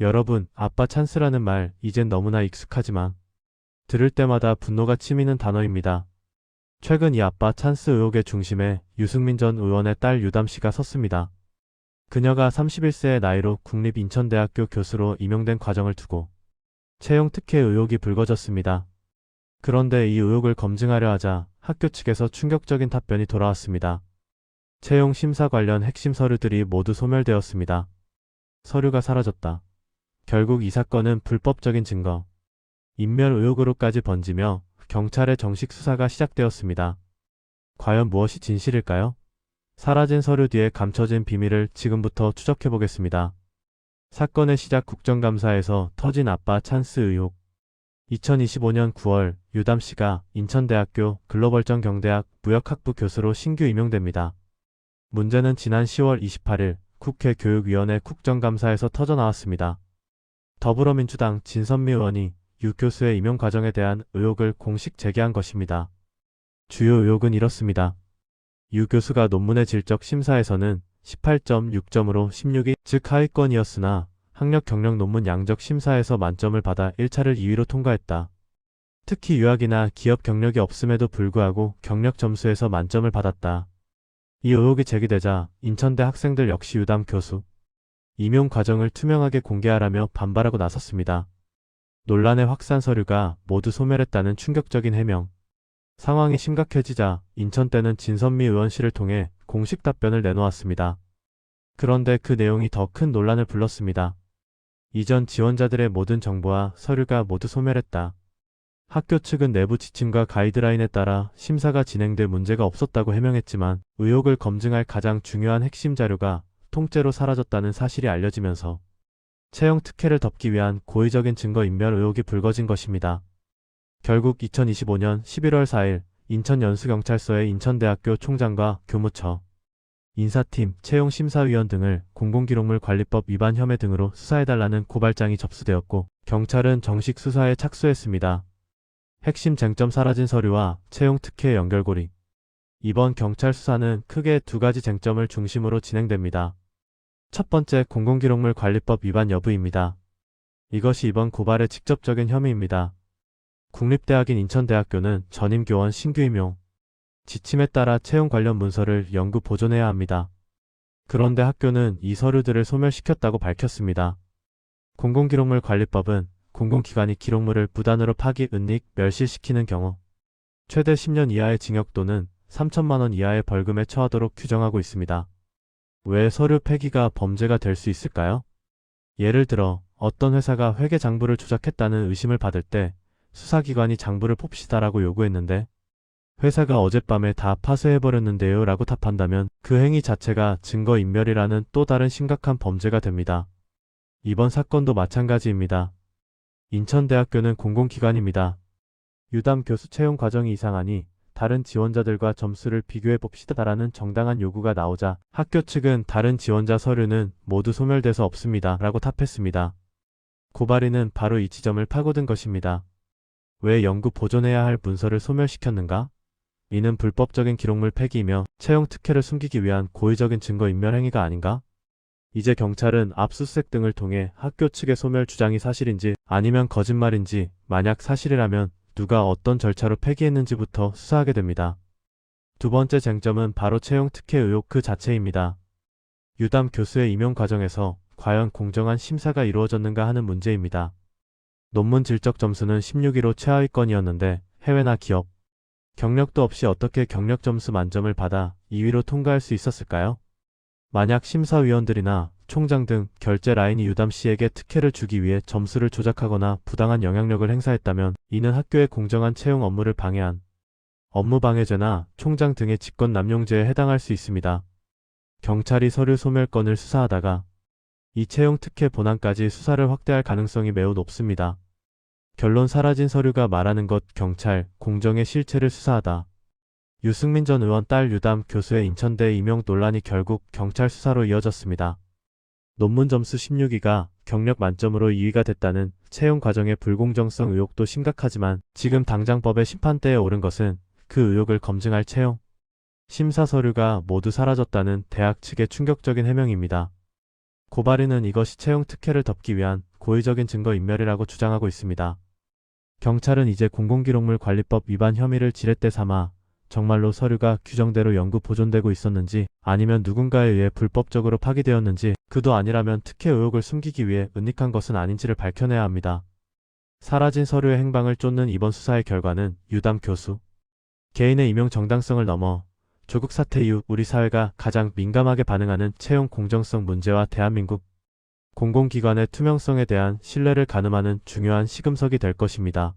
여러분, 아빠 찬스라는 말 이젠 너무나 익숙하지만 들을 때마다 분노가 치미는 단어입니다. 최근 이 아빠 찬스 의혹의 중심에 유승민 전 의원의 딸 유담 씨가 섰습니다. 그녀가 31세의 나이로 국립인천대학교 교수로 임용된 과정을 두고 채용 특혜 의혹이 불거졌습니다. 그런데 이 의혹을 검증하려 하자 학교 측에서 충격적인 답변이 돌아왔습니다. 채용 심사 관련 핵심 서류들이 모두 소멸되었습니다. 서류가 사라졌다. 결국 이 사건은 불법적인 증거, 인멸 의혹으로까지 번지며 경찰의 정식 수사가 시작되었습니다. 과연 무엇이 진실일까요? 사라진 서류 뒤에 감춰진 비밀을 지금부터 추적해 보겠습니다. 사건의 시작 국정감사에서 터진 아빠 찬스 의혹. 2025년 9월 유담 씨가 인천대학교 글로벌정 경대학 무역학부 교수로 신규 임용됩니다. 문제는 지난 10월 28일 국회 교육위원회 국정감사에서 터져 나왔습니다. 더불어민주당 진선미 의원이 유 교수의 임용 과정에 대한 의혹을 공식 제기한 것입니다. 주요 의혹은 이렇습니다. 유 교수가 논문의 질적 심사에서는 18.6점으로 16위, 즉 하위권이었으나 학력 경력 논문 양적 심사에서 만점을 받아 1차를 2위로 통과했다. 특히 유학이나 기업 경력이 없음에도 불구하고 경력 점수에서 만점을 받았다. 이 의혹이 제기되자 인천대 학생들 역시 유담 교수, 임용 과정을 투명하게 공개하라며 반발하고 나섰습니다. 논란의 확산 서류가 모두 소멸했다는 충격적인 해명. 상황이 심각해지자 인천대는 진선미 의원실을 통해 공식 답변을 내놓았습니다. 그런데 그 내용이 더 큰 논란을 불렀습니다. 이전 지원자들의 모든 정보와 서류가 모두 소멸했다. 학교 측은 내부 지침과 가이드라인에 따라 심사가 진행돼 문제가 없었다고 해명했지만 의혹을 검증할 가장 중요한 핵심 자료가 통째로 사라졌다는 사실이 알려지면서 채용 특혜를 덮기 위한 고의적인 증거 인멸 의혹이 불거진 것입니다. 결국 2025년 11월 4일 인천연수경찰서의 인천대학교 총장과 교무처, 인사팀, 채용심사위원 등을 공공기록물 관리법 위반 혐의 등으로 수사해달라는 고발장이 접수되었고 경찰은 정식 수사에 착수했습니다. 핵심 쟁점 사라진 서류와 채용 특혜의 연결고리. 이번 경찰 수사는 크게 두 가지 쟁점을 중심으로 진행됩니다. 첫 번째 공공기록물 관리법 위반 여부입니다. 이것이 이번 고발의 직접적인 혐의입니다. 국립대학인 인천대학교는 전임 교원 신규 임용, 지침에 따라 채용 관련 문서를 연구 보존해야 합니다. 그런데 학교는 이 서류들을 소멸시켰다고 밝혔습니다. 공공기록물 관리법은 공공기관이 기록물을 무단으로 파기, 은닉, 멸실시키는 경우 최대 10년 이하의 징역 또는 3천만 원 이하의 벌금에 처하도록 규정하고 있습니다. 왜 서류 폐기가 범죄가 될 수 있을까요? 예를 들어 어떤 회사가 회계 장부를 조작했다는 의심을 받을 때 수사기관이 장부를 봅시다라고 요구했는데 회사가 어젯밤에 다 파쇄해버렸는데요 라고 답한다면 그 행위 자체가 증거인멸이라는 또 다른 심각한 범죄가 됩니다. 이번 사건도 마찬가지입니다. 인천대학교는 공공기관입니다. 유담 교수 채용 과정이 이상하니 다른 지원자들과 점수를 비교해 봅시다라는 정당한 요구가 나오자 학교 측은 다른 지원자 서류는 모두 소멸돼서 없습니다 라고 답했습니다. 고발인은 바로 이 지점을 파고든 것입니다. 왜 연구 보존해야 할 문서를 소멸시켰는가? 이는 불법적인 기록물 폐기이며 채용 특혜를 숨기기 위한 고의적인 증거 인멸 행위가 아닌가? 이제 경찰은 압수수색 등을 통해 학교 측의 소멸 주장이 사실인지 아니면 거짓말인지 만약 사실이라면 누가 어떤 절차로 폐기했는지부터 수사하게 됩니다. 두 번째 쟁점은 바로 채용 특혜 의혹 그 자체입니다. 유담 교수의 임용 과정에서 과연 공정한 심사가 이루어졌는가 하는 문제입니다. 논문 질적 점수는 16위로 최하위권이었는데 해외나 기업, 경력도 없이 어떻게 경력 점수 만점을 받아 2위로 통과할 수 있었을까요? 만약 심사위원들이나 총장 등 결제 라인이 유담 씨에게 특혜를 주기 위해 점수를 조작하거나 부당한 영향력을 행사했다면 이는 학교의 공정한 채용 업무를 방해한 업무방해죄나 총장 등의 직권 남용죄에 해당할 수 있습니다. 경찰이 서류 소멸건을 수사하다가 이 채용 특혜 본안까지 수사를 확대할 가능성이 매우 높습니다. 결론 사라진 서류가 말하는 것 경찰 공정의 실체를 수사하다. 유승민 전 의원 딸 유담 교수의 인천대 임용 논란이 결국 경찰 수사로 이어졌습니다. 논문 점수 16위가 경력 만점으로 2위가 됐다는 채용 과정의 불공정성 의혹도 심각하지만 지금 당장 법의 심판대에 오른 것은 그 의혹을 검증할 채용 심사 서류가 모두 사라졌다는 대학 측의 충격적인 해명입니다. 고발인은 이것이 채용 특혜를 덮기 위한 고의적인 증거 인멸이라고 주장하고 있습니다. 경찰은 이제 공공기록물 관리법 위반 혐의를 지렛대 삼아 정말로 서류가 규정대로 연구 보존되고 있었는지 아니면 누군가에 의해 불법적으로 파기되었는지 그도 아니라면 특혜 의혹을 숨기기 위해 은닉한 것은 아닌지를 밝혀내야 합니다. 사라진 서류의 행방을 쫓는 이번 수사의 결과는 유담 교수. 개인의 임용 정당성을 넘어 조국 사태 이후 우리 사회가 가장 민감하게 반응하는 채용 공정성 문제와 대한민국 공공기관의 투명성에 대한 신뢰를 가늠하는 중요한 시금석이 될 것입니다.